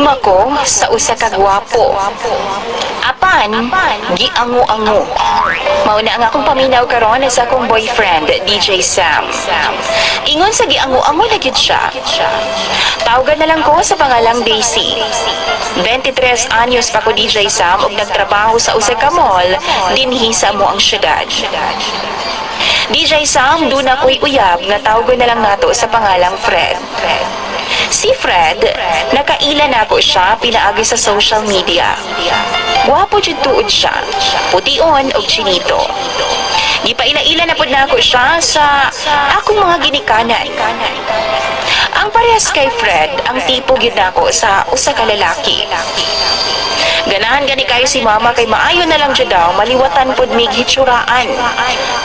ugma ko sa usa ka gwapo. Apan, giango-ango. Mauna nga akong paminaw karon sa akong boyfriend, DJ Sam. Ingon sa giango-ango na gyud siya. Tawagan na lang ko sa pangalang Daisy. 23 anyos pa ko DJ Sam ug nagtrabaho sa usa ka mall dinhi sa mo ang syudad. DJ Sam, doon ako'y uyab nga tawagan na lang nato sa pangalang Fred. Si Fred, nakaila na ako siya pinaagi sa social media. Gwapo jud tuod siya, pution og chinito. Gipaila-ila na pud na ako siya sa akong mga ginikanan. Ang parehas kay Fred, ang tipo gyud nako sa usa ka lalaki. Ganahan gani kayo si mama kay maayo na lang jud daw maliwatan pud mig hitsuraan.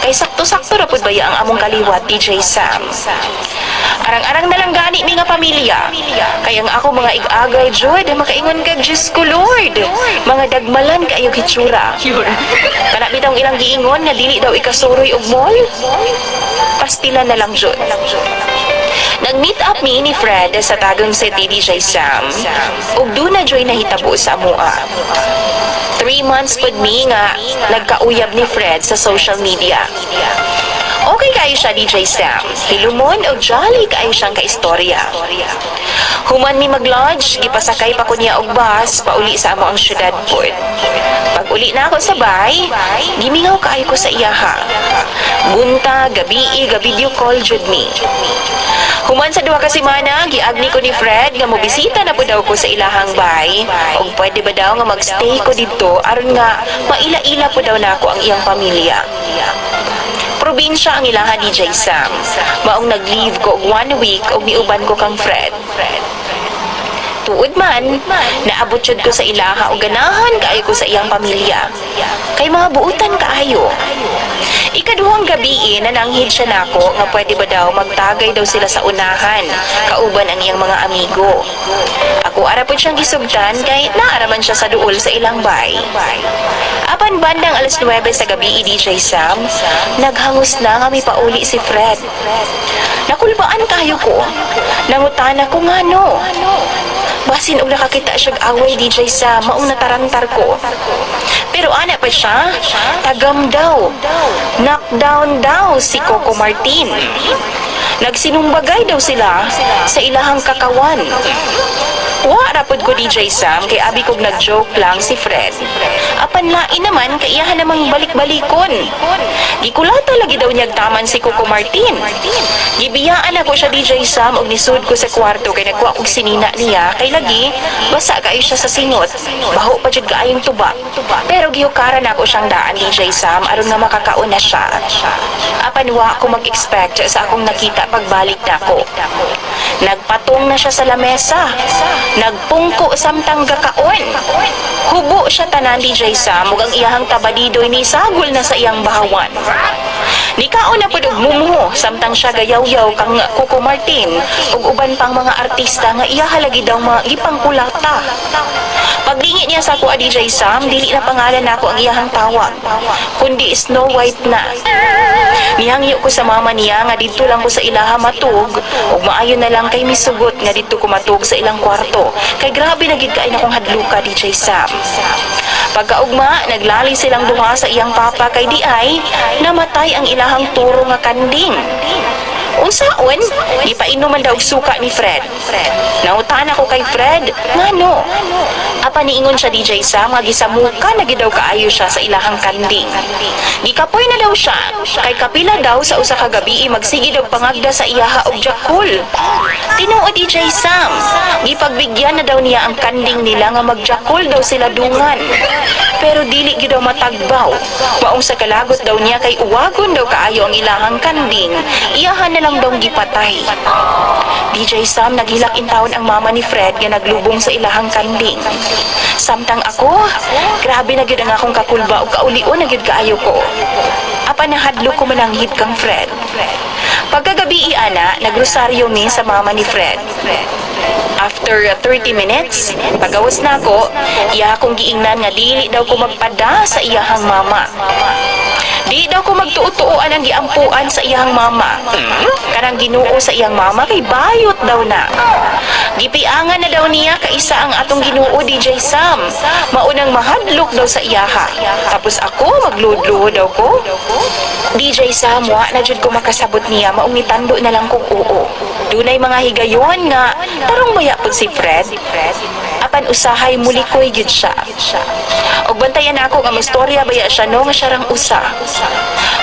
Kay sakto-sakto ra pud baya ang among kaliwat DJ Sam. Arang-arang na gani mi nga pamilya. Kay ang ako mga ig-agay jud makaingon kag Diyos ko Lord. Mga dagmalan kayo hitsura. Kana bitaw ilang giingon nga dili daw ikasuroy og mall. Pastilan na lang jud. Nag-meet up mi ni Fred sa Tagum City DJ Sam. Ug doon na joy nahitabo sa mua. Three months pud mi nga nagkauyab ni Fred sa social media. Okay kayo siya, DJ Sam. Hilumon o jolly kayo siyang kaistorya. Human mi mag-lodge, gipasakay pa ko niya og bus, pauli sa amo ang syudad pod. Pag uli na ako sa bay, gimingaw kaayo ko sa iyaha. Bunta, gabi, ga video call jud mi. Human sa duha ka semana, giagni ko ni Fred nga mobisita na po daw ko sa ilahang bay. Og pwede ba daw nga magstay ko dito aron nga maila-ila po daw nako ang iyang pamilya. Probinsya ang ilaha DJ Sam. Maong nag-leave ko one week og niuban ko kang Fred. Tuod man, naabot jud ko sa ilaha o ganahan kaayo ko sa iyang pamilya. Kay mga buutan kaayo. Ikaduhang gabi na nanghid siya nako nga pwede ba daw magtagay daw sila sa unahan, kauban ang iyang mga amigo. Ako ara po siyang gisugdan kay naaraman siya sa duol sa ilang bay. Apan bandang alas 9 sa gabi DJ Sam, naghangos na may pauli si Fred. Nakulbaan kayo ko. Nangutana ko nga no. Basin og nakakita siya away DJ sa maong natarantar ko. Pero ana pa siya, tagam daw. Knockdown daw si Coco Martin. Nagsinumbagay daw sila sa ilahang kakawan. Wa rapod ko DJ Sam kay abi kog nag-joke lang si Fred. Apan lain naman kay iyahan namang balik-balikon. Gikulata lagi daw niyag taman si Coco Martin. Gibiyaan ako siya DJ Sam og nisud ko sa kwarto kay nagwa og sinina niya kay lagi basa kaayo siya sa singot. Baho pa jud kaayong tuba. Pero gihukara na ako siyang daan DJ Sam aron nga makakaon na siya. Apan wa ako mag-expect sa akong nakita pagbalik nako. Nagpatong na siya sa lamesa. Nagpungko samtang gakaon. Hubo siya tanan DJ Sam ug ang iyahang tabadidoy ni sagol na sa iyang bahawan. Nikaon na pud og mumuho samtang siya gayaw-yaw kang Coco Martin ug uban pang mga artista nga iya halagi daw mga gipangkulata. Paglingi niya sa ako DJ Sam, dili na pangalan nako ang iyahang tawag, kundi Snow White na. Nihangyo ko sa mama niya nga dito lang ko sa ilaha matug ug maayo na lang kay misugot nga dito ko matug sa ilang kwarto. Kay grabe na gid kay akong hadluka DJ Sam. Pagkaugma, naglali silang duha sa iyang papa kay di ay namatay ang ilahang turo nga kanding. Unsaon? Gipainom man daw suka ni Fred. Nautan ako kay Fred, ngano? Apa niingon siya DJ Sam nga gisamuka na gid daw kaayo siya sa ilahang kanding. Gikapoy na daw siya kay kapila daw sa usa ka gabi magsigi daw pangagda sa iyaha og jakul. Tinuod DJ Sam, gipagbigyan na daw niya ang kanding nila nga magjakul daw sila dungan. Pero dili gyud daw matagbaw. Maong sa kalagot daw niya kay uwagon daw kaayo ang ilahang kanding. Iyahan na lang daw gipatay. DJ Sam naghilak in taon ang mama ni Fred nga naglubong sa ilahang kanding. Samtang ako, grabe na gyud ang akong kakulba ug kaulion na gyud kaayo ko. Apa na hadlo ko mananghid kang Fred. Pagkagabi ana, nagrosaryo mi sa mama ni Fred. After uh, 30 minutes, pagawas na ako, iya akong giingnan nga dili daw ko magpada sa iyahang mama. Di daw ko magtuo-tuoan ang giampuan sa iyang mama. Kanang Ginoo sa iyang mama kay bayot daw na. Gipiangan na daw niya kaisa ang atong Ginoo DJ Sam. Maunang mahadlok daw sa iyaha. Tapos ako magludluho daw ko. DJ Sam, wa na jud ko makasabot niya, maungitando na lang kung oo. Dunay mga higayon nga, tarong maya pud si Fred. Apan usahay muli ko'y gid siya. Og bantayan ako nga mastorya baya siya no nga siya rang usa.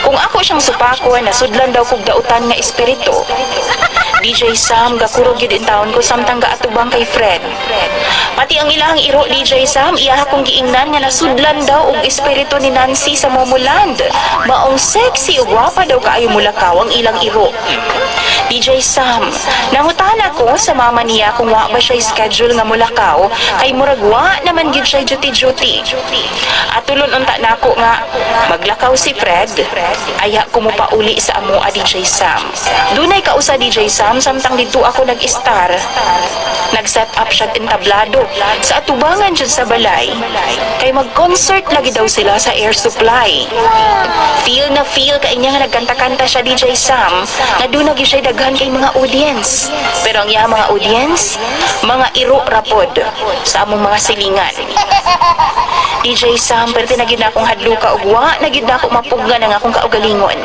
Kung ako siyang supako, nasudlan daw kog dautan nga espiritu. DJ Sam, gakurog yun in taon ko samtang gaatubang kay Fred. Pati ang ilang iro DJ Sam, iya akong giingnan nga nasudlan daw og espiritu ni Nancy sa Momoland. Maong sexy ug gwapa daw kaayo mulakaw ang ilang iro. DJ Sam, nangutan ako sa mama niya kung wa ba siya schedule nga mulakaw, kay murag wa naman gyud siya duty-duty. At tulon unta nako nga maglakaw si Fred, aya ko mo pauli sa amo DJ Sam. Dunay kausa DJ Sam samtang dito ako nag-star. Nag-set up siya entablado sa atubangan jud sa balay. Kay mag-concert lagi daw sila sa air supply. Feel na feel kay niya nga nagkanta-kanta siya DJ Sam na doon na gyud siya daghan kay mga audience. Pero ang iya mga audience, mga iro rapod sa among mga silingan. DJ Sam, tinagid na akong hadluka ug wa na na ako mapugga ng akong kaugalingon.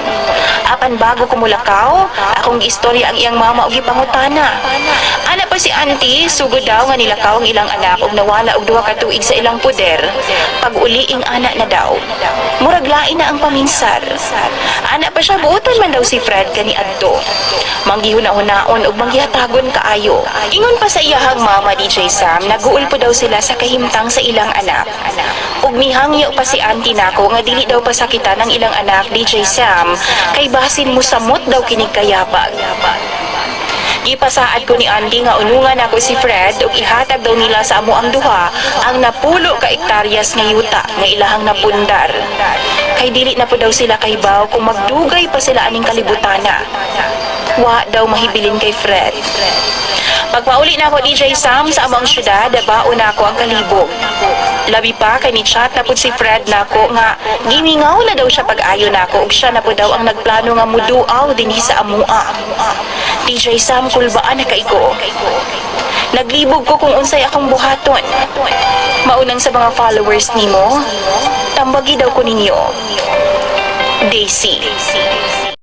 Apan bago ko mulakaw, akong istorya ang iyang mama og gipangutana. Ana pa si auntie, sugod daw nga nilakaw ang ilang anak ug nawala og duha ka tuig sa ilang puder. Pag uliing anak na daw. Murag lain na ang paminsar. Ana pa siya buotan man daw si Fred kani adto. Manggihuna-hunaon ug manggihatagon kaayo. Ingon pa sa iyahang mama DJ Sam, naguul po daw sila sa kahimtang sa ilang anak. Ug mihangyo pa si auntie nako nga dili daw pasakitan ng ilang anak DJ Sam kay basin mo samot daw kinig kayabag. Gipasaad ko ni Andy nga unungan ako si Fred ug ihatag daw nila sa amo ang duha ang napulo ka ektaryas nga yuta nga ilahang napundar. Kay dili na po daw sila kahibaw kung magdugay pa sila aning kalibutana. Wa daw mahibilin kay Fred. Pagpauli na ako DJ Sam sa among syudad, bao na ako ang kalibog. Labi pa kay ni chat na si Fred nako nga gimingaw na daw siya pag-ayo nako ug siya na po daw ang nagplano nga muduaw dinhi sa amua. DJ Sam kulbaan na kay ko. Naglibog ko kung unsay akong buhaton. Maunang sa mga followers nimo, tambagi daw ko ninyo. Daisy.